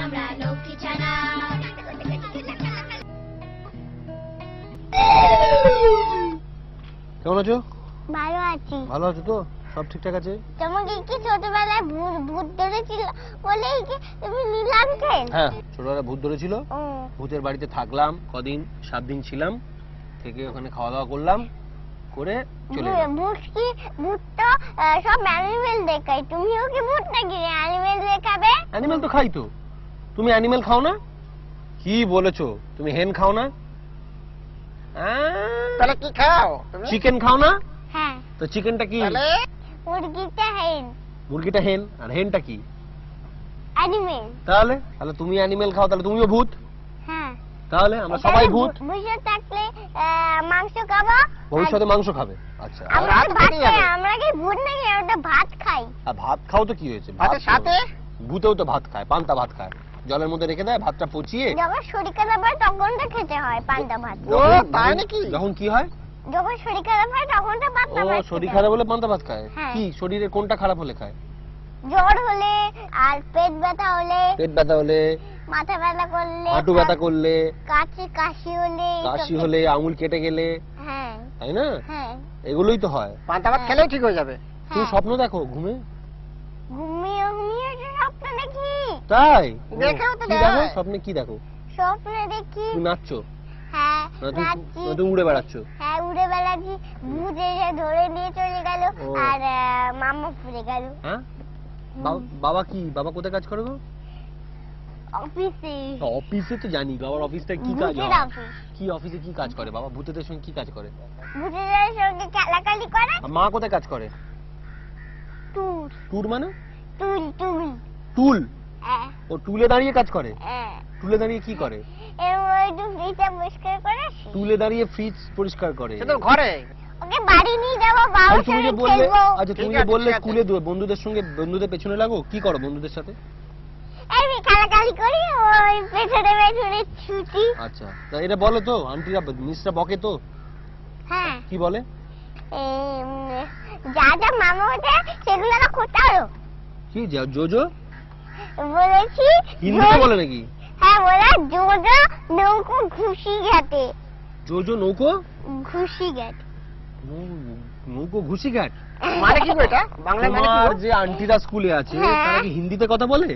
আমরা লক্ষ্মী ছানা কেমন আছো? ভালো আছি। ভালো আছো তো? সব ঠিকঠাক আছে? তোমাকে কি ছোটবেলায় ভূত ভূত ধরেছিল বলেই কি তুমি নিলাম হ্যাঁ ছোটবেলায় ভূত ধরেছিল। ভূতের বাড়িতে থাকলাম কদিন? সাত দিন ছিলাম। থেকে ওখানে খাওয়া দাওয়া করলাম করে চলে ভূত কি ভূত তো সব অ্যানিমেল দেখায়। তুমিও কি ভূত নাকি? অ্যানিমেল দেখাবে? অ্যানিমেল তো খাই তো। তুমি অ্যানিমেল খাও না? কি বলেছ? তুমি হেন খাও না? তাহলে কি খাও চিকেন খাও না? হ্যাঁ। তো চিকেনটা কি? মুরগিটা হেন মুরগিটা হেন আর হেনটা কি? অ্যানিমেল তাহলে? তাহলে তুমি অ্যানিমেল খাও তাহলে তুমিও ভূত? হ্যাঁ। তাহলে আমরা সবাই ভূত? থাকলে মাংস খাব ভবিষ্যতে মাংস খাবে। আচ্ছা আমরা ভাত খাই আমরা কি ভূত নাকি? আমরা ভাত খাই। আর ভাত খাও তো কি হয়েছে? ভাতের সাথে? ভূতেও তো ভাত খায় পান্তা ভাত খায়। জলের মধ্যে রেখে দেয় ভাতটা পচিয়ে যখন শরীর খারাপ হয় তখন তো খেতে হয় পান্তা ভাত। ও, তাই নাকি? যখন কি হয়? যখন শরীর খারাপ হয় তখন তো পান্তা ভাত শরীর খারাপ হলে পান্তা ভাত খায়? হ্যাঁ। কি শরীরে কোনটা খারাপ হলে খায়? জ্বর হলে আর পেট ব্যথা হলে পেট ব্যথা হলে মাথা ব্যথা করলে হাঁটু ব্যথা করলে কাশি কাশি হলে কাশি হলে আঙুল কেটে গেলে হ্যাঁ। তাই না? হ্যাঁ। এগুলোই তো হয়। পান্তা ভাত খেলেও ঠিক হয়ে যাবে। তুমি হ্যাঁ। স্বপ্ন দেখো ঘুমে? ঘুমিয়ে ঘুমিয়ে যে স্বপ্ন দেখি তাই? তো দেখো? স্বপ্নে কি দেখো? স্বপ্নে দেখি। তুমি নাচছো? হ্যাঁ তুমি নাচছি না তুমি উড়ে বেড়াচ্ছ? হ্যাঁ উড়ে বেড়াচ্ছি। ভূত এসে ধরে নিয়ে চলে গেল। আর মামা ফুরে গেল। হ্যাঁ? বাবা কি? বাবা কোথায় কাজ করে অফিসে। অফিসে তো জানি। বাবার অফিসটা কি কাজ কি অফিসে কি কাজ করে? বাবা ভূতেদের সঙ্গে কি কাজ করে? ভূতেদের সঙ্গে খেলাখালি করে। মা কোথায় কাজ করে? টুল। টুর মানে? টুল টুল। টুল? ও টুলে দাঁড়িয়ে কাজ করে? হ্যাঁ। টুলে দাঁড়িয়ে কি করে। টুলে দাঁড়িয়ে ফ্রিজ পরিষ্কার করে। সে তো ঘরে। ওকে বাড়ি নিয়ে যাব আর তুমি যে বললে আচ্ছা তুমি যে বললে। স্কুলে বন্ধুদের সঙ্গে বন্ধুদের পেছনে লাগো কি করো বন্ধুদের সাথে? আমি খেলাখালি করি ওই পেছনে পেছনে ছুটি। আচ্ছা তা এটা বলে তো আন্টিরা মিসরা বকে তো। হ্যাঁ। কি বলে? যা যা মামা হচ্ছে সেগুলো পারো কি যা- জোজো? বলেছি হিন্দিতে বলে নাকি? হ্যাঁ বলে জোজো নৌকো ঘুষি গেতে জোজো নৌকো? ঘুষি নৌ- নৌকো ঘুষি ঘাট? মানে কি এটা? বাংলা মানে কি যে আন্টিরা স্কুলে আছে হ্যাঁ। তারা কি হিন্দিতে কথা বলে?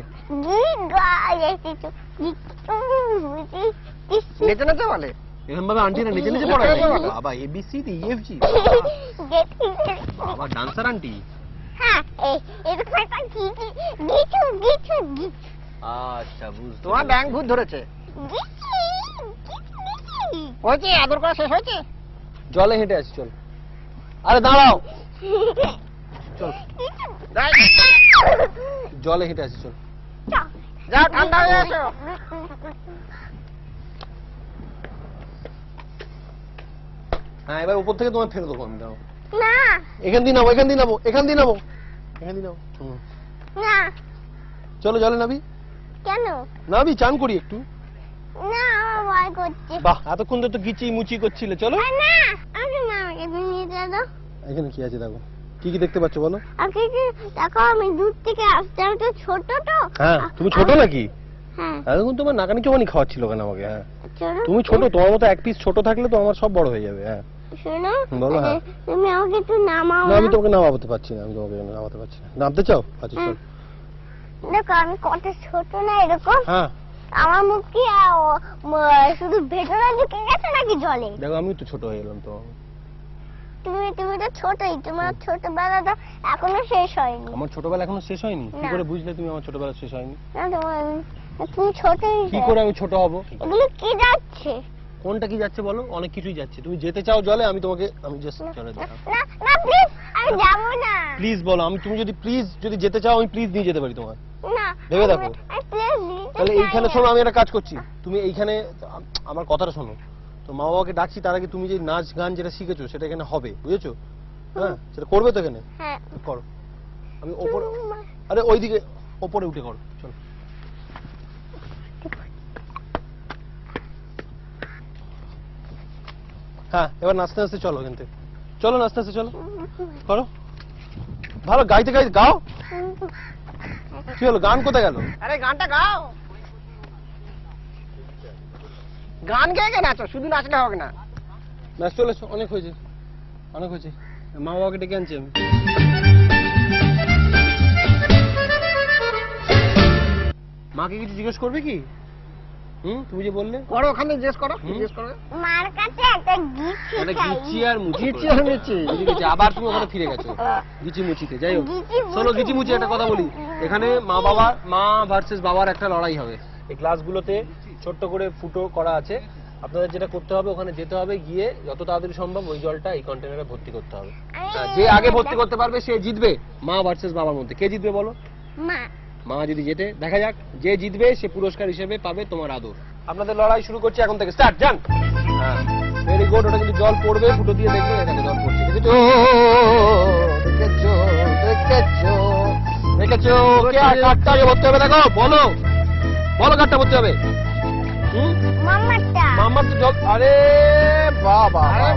নেচে নেচে বলে। এরকম ভাবে আন্টিরা নিচে নিচে পড়ায়। বাবা এবিসি ডি এফ জি বাবা ডান্সার আন্টি? হ্যাঁ এই এরকম একটা গীত গীতু আচ্ছা বুঝতে তোমার। ব্যাংক ভূত ধরেছে। হয়েছে আদর করা শেষ হয়েছে? জলে হেঁটে আসি চল। আরে দাঁড়াও। চল। জলে হেঁটে আসি চল। যাও ঠান্ডা হয়ে আসো। হ্যাঁ এবার উপর থেকে তোমার ফেলে দেবো আমি দাও না। এখান দিয়ে নামো এখান দিয়ে নামো এখান দিয়ে নামো। এখান দিয়ে হুম। না। চলো জলে নাবি কেন? নাবি চান করি একটু। না আমার ভয় করছে। বাহ এতক্ষণ তো গিচি মুচি করছিলে চলো। না আমি না আমাকে নিয়ে যাব এখানে কি আছে দেখো। কি কি দেখতে পাচ্ছ বলো? আপনি কি দেখো আমি দূর থেকে আসতে আমি তো ছোট তো। হ্যাঁ তুমি ছোট নাকি? হ্যাঁ। এতক্ষণ তোমার নাকানি চোখানি খাওয়াচ্ছিল কেন আমাকে হ্যাঁ? তুমি ছোট তোমার মতো এক পিস ছোট থাকলে তো আমার সব বড় হয়ে যাবে হ্যাঁ। শোনো বলো, হ্যাঁ। তুমি আমাকে একটু নামাও না আমি তোমাকে নামাতে পারছি না আমি তোমাকে নামাতে পারছি না। নামতে চাও? আচ্ছা চল। দেখো আমি কত ছোট না এরকম? হ্যাঁ। আমার মুখ কি আহ, ও- ম- শুধু ভেতরে ঢুকে গেছে নাকি জলে? দেখো আমি তো ছোট হয়ে গেলাম তো। তুমি তুমি তো ছোটই তোমার ছোটবেলা তো এখনও শেষ হয়নি। আমার ছোটবেলা এখনও শেষ হয়নি? কি করে বুঝলে তুমি আমার ছোটবেলা শেষ হয়নি? না তোমার তুমি ছোটই কি করে আমি ছোট হব? এগুলো কি যাচ্ছে? কোনটা কি যাচ্ছে বলো? অনেক কিছুই যাচ্ছে। তুমি যেতে চাও জলে আমি তোমাকে আমি জাস্ট জলে না না প্লিজ আমি যাব না। প্লিজ বলো আমি তুমি যদি প্লিজ যদি যেতে চাও আমি প্লিজ নিয়ে যেতে পারি তোমার না ভেবে দেখো। তাহলে এইখানে শোনো আমি একটা কাজ করছি। তুমি এইখানে আমার কথাটা শোনো। তো মা বাবাকে ডাকছি তার আগে তুমি যে নাচ গান যেটা শিখেছো সেটা এখানে হবে বুঝেছ? হ্যাঁ সেটা করবে তো এখানে? হ্যাঁ। করো। আমি ওপরে আরে ওইদিকে ওপরে উঠে করো চলো। হ্যাঁ এবার নাচতে নাচতে চলো কিন্তু। চলো নাচতে নাচতে চলো। করো। ভালো গাইতে গাইতে গাও। কি হলো গান কোথায় গেল? আরে গানটা গাও। গান গে গে নাচো শুধু নাচলে হবে না। নাচ চলে অনেক হয়েছে। অনেক হয়েছে। মা বাবাকে ডেকে আনছি আমি। মাকে কিছু জিজ্ঞেস করবে কি? হুম তুমি যে বললে? করো ওখানে জিজ্ঞেস করো জিজ্ঞেস করো। মার কাছে একটা গিচি মানে গিচি আর মুচি গিচি আর মুচি। আবার তুমি ওখানে ফিরে গেছো। গিচি মুচিতে যাই হোক। মুচি। গিচি মুচি একটা কথা বলি। এখানে মা বাবা মা ভার্সেস বাবার একটা লড়াই হবে। এই ক্লাসগুলোতে ছোট্ট করে ফুটো করা আছে। আপনাদের যেটা করতে হবে ওখানে যেতে হবে গিয়ে যত তাড়াতাড়ি সম্ভব ওই জলটা এই কন্টেনারে ভর্তি করতে হবে। হ্যাঁ, যে আগে ভর্তি করতে পারবে সে জিতবে। মা ভার্সেস বাবার মধ্যে। কে জিতবে বলো? মা। মা যদি জেতে। দেখা যাক যে জিতবে সে পুরস্কার হিসেবে পাবে তোমার আদর। আপনাদের লড়াই শুরু করছি এখন থেকে। স্টার্ট যান ভেরি গুড ওটা কিন্তু জল পড়বে ফুটো দিয়ে দেখবে এটাকে জল পড়ছে দেখেছ? দেখেছ দেখেছ। দেখেছ? কে আর ভরতে হবে দেখো বলো। বলো কাঠটা ভরতে হবে। মামাটা মামার তো জল আরে বাবা আরে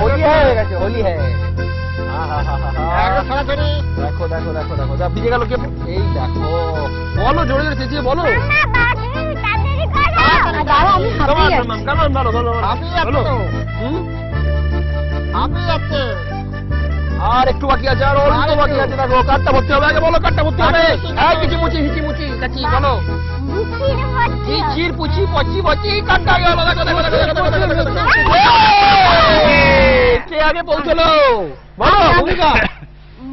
হোলি হয়ে গেছে হোলি হ্যাঁ দেখো দেখো দেখো দেখো যা গেল এই দেখো বলো জোরে জোরে চেঁচিয়ে বলো আর একটু বাকি আছে আর অল্প বাকি আছে দেখো কাটটা ভর্তি হবে আগে বলো কাটটা ভর্তি হবে হিচি মুচি হিচি মুচি কাচি বলো চির পুচি পচি পচি কাটটা গেল দেখো দেখো দেখো দেখো দেখো দেখো কে আগে পৌঁছলো বলো ভূমিকা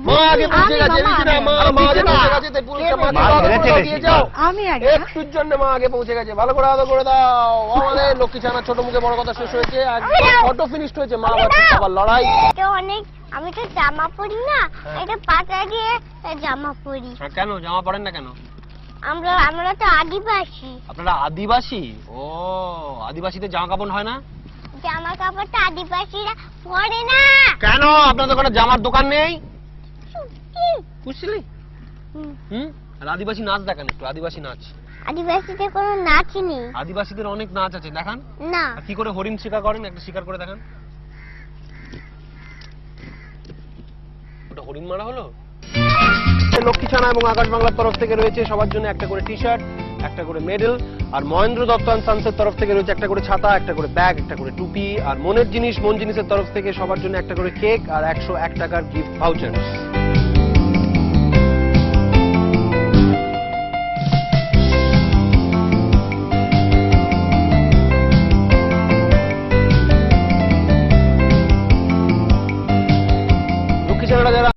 মা আগে পৌঁছে গেছে না মা মা আগে পৌঁছে গেছে তাই পুরুষটা মা আদর ধরেছে করে বেশি। দিয়ে যাও আমি আগে একটুর জন্য মা আগে পৌঁছে গেছে ভালো করে আদর করে দাও। আমাদের লক্ষ্মী ছানা ছোট মুখে বড় কথা শেষ হয়েছে আর ফটো ফিনিশড হয়েছে মা বাচ্চা সবার লড়াই। তো অনেক আমি তো জামা পরি না হ্যাঁ। এটা পাতা দিয়ে জামা পরি। কেন? জামা পড়েন না কেন? আমরা আমরা তো আদিবাসী। আপনারা আদিবাসী? ও আদিবাসীদের জামা কাপড় হয় না? জামা কাপড়টা আদিবাসীরা পরে না। কেন? আপনাদের ওখানে জামার দোকান নেই? বুঝলি হুম, হুম? আর আদিবাসী নাচ দেখান একটু আদিবাসী নাচ। আদিবাসীদের কোনো নাচ নেই। আদিবাসীদের অনেক নাচ আছে দেখান। না। কি করে হরিণ শিকার করেন একটা শিকার করে দেখান। ওটা হরিণ মারা হলো? লক্ষ্মী ছানা এবং আকাশ বাংলার তরফ থেকে রয়েছে সবার জন্য একটা করে টি শার্ট একটা করে মেডেল আর মহেন্দ্র দত্ত অ্যান্ড সানসের তরফ থেকে রয়েছে একটা করে ছাতা একটা করে ব্যাগ একটা করে টুপি আর মনের জিনিস মন জিনিসের তরফ থেকে সবার জন্য একটা করে কেক আর একশো এক টাকার গিফট ভাউচার